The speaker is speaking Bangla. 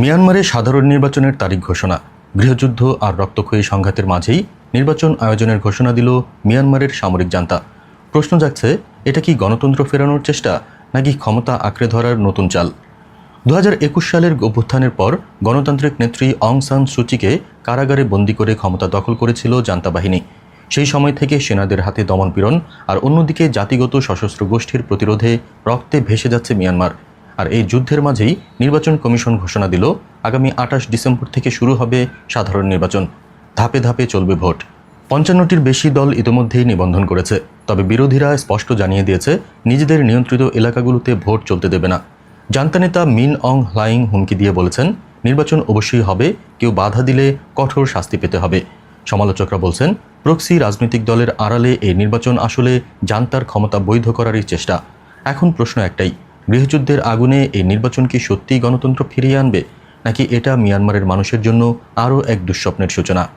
মিয়ানমারে সাধারণ নির্বাচনের তারিখ ঘোষণা। গৃহযুদ্ধ আর রক্তক্ষয়ী সংঘাতের মাঝেই নির্বাচন আয়োজনের ঘোষণা দিল মিয়ানমারের সামরিক জান্তা। প্রশ্ন জাগছে, এটা কি গণতন্ত্র ফেরানোর চেষ্টা, নাকি ক্ষমতা আঁকড়ে ধরার নতুন চাল? দু হাজার একুশ সালের অভ্যুত্থানের পর গণতান্ত্রিক নেত্রী অং সান সুচিকে কারাগারে বন্দি করে ক্ষমতা দখল করেছিল জান্তা বাহিনী। সেই সময় থেকে সেনাদের হাতে দমনপীড়ন আর অন্যদিকে জাতিগত সশস্ত্র গোষ্ঠীর প্রতিরোধে রক্তে ভেসে যাচ্ছে মিয়ানমার। আর এই যুদ্ধের মাঝেই নির্বাচন কমিশন ঘোষণা দিল, আগামী আঠাশ ডিসেম্বর থেকে শুরু হবে সাধারণ নির্বাচন। ধাপে ধাপে চলবে ভোট। পঞ্চান্নটির বেশি দল ইতোমধ্যেই নিবন্ধন করেছে, তবে বিরোধীরা স্পষ্ট জানিয়ে দিয়েছে, নিজেদের নিয়ন্ত্রিত এলাকাগুলোতে ভোট চলতে দেবে না। জান্তা নেতা মিন অং হ্লাইং হুমকি দিয়ে বলেছেন, নির্বাচন অবশ্যই হবে, কেউ বাধা দিলে কঠোর শাস্তি পেতে হবে। সমালোচকরা বলছেন, প্রক্সি রাজনৈতিক দলের আড়ালে এই নির্বাচন আসলে জান্তার ক্ষমতা বৈধ করারই চেষ্টা। এখন প্রশ্ন একটাই গৃহযুদ্ধের আগুনে এই নির্বাচন কি সত্যিই গণতন্ত্র ফিরিয়ে আনবে? নাকি এটা মিয়ানমারের মানুষের জন্য আরও এক দুঃস্বপ্নের সূচনা?